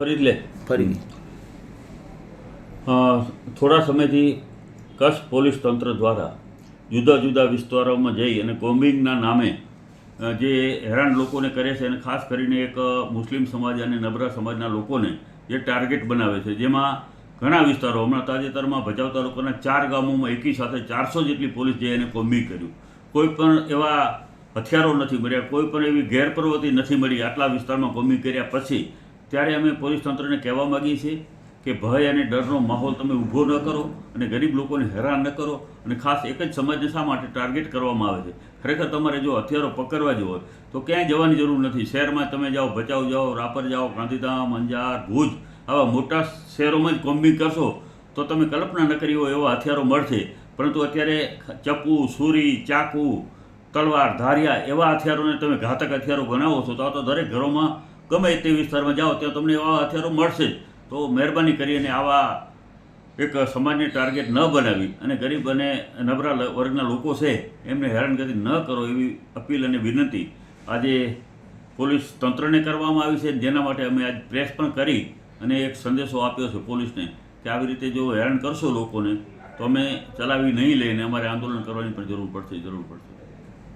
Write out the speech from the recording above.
ફરી લે. ફરી થોડા સમયથી કચ્છ પોલીસ તંત્ર દ્વારા જુદા જુદા વિસ્તારોમાં જઈ અને કોમ્બિંગના નામે જે હેરાન લોકોને કરે છે અને ખાસ કરીને એક મુસ્લિમ સમાજ અને નબરા સમાજના લોકોને જે ટાર્ગેટ બનાવે છે જેમાં ઘણા વિસ્તારો હમણાં તાજેતરમાં ભચાઉ તાલુકાના ચાર ગામોમાં એકી સાથે ચારસો જેટલી પોલીસ જઈ એને કોમ્બિંગ કર્યું. કોઈ પણ એવા હથિયારો નથી મળ્યા કોઈ પણ એવી ગેરપ્રવૃત્તિ નથી મળી. આટલા વિસ્તારમાં કોમ્બિંગ કર્યા પછી ત્યારે અમે પોલીસ તંત્રને કહેવા માગીએ છીએ કે ભય અને ડરનો માહોલ તમે ઊભો ન કરો અને ગરીબ લોકોને હેરાન ન કરો અને ખાસ એક જ સમાજને શા માટે ટાર્ગેટ કરવામાં આવે છે? ખરેખર તમારે જો હથિયારો પકડવા જવો હોય, તો ક્યાંય જવાની જરૂર નથી. શહેરમાં તમે જાઓ ભચાઉ જાઓ, રાપર જાઓ, ગાંધીધામ, અંજાર, ભુજ, આવા મોટા શહેરોમાં જ કોમ્બિંગ કરશો, તો તમે કલ્પના ન કરી હોય એવા હથિયારો મળશે. પરંતુ અત્યારે ચપ્પુ, સુરી, ચાકુ, તલવાર, ધારિયા એવા હથિયારોને તમે ઘાતક હથિયારો બનાવો છો, તો આ તો દરેક ઘરોમાં ગમે તે વિસ્તારમાં જાઓ, ત્યાં તમને એવા હથિયારો મળશે તો મહેરબાની કરીને આવા એક સમાજને ટાર્ગેટ ન બનાવી. અને ગરીબ અને નબળા વર્ગના લોકો છે, એમને હેરાનગતિ ન કરો એવી અપીલ અને વિનંતી. આજે પોલીસ તંત્રને કરવામાં આવી છે, જેના માટે અમે આજ પ્રેસ પણ કરી અને એક સંદેશો આપ્યો છે પોલીસને કે આવી રીતે જો હેરાન કરશો લોકોને, તો અમે ચલાવી નહીં લઈને અમારે આંદોલન કરવાની પણ જરૂર પડશે જરૂર પડશે.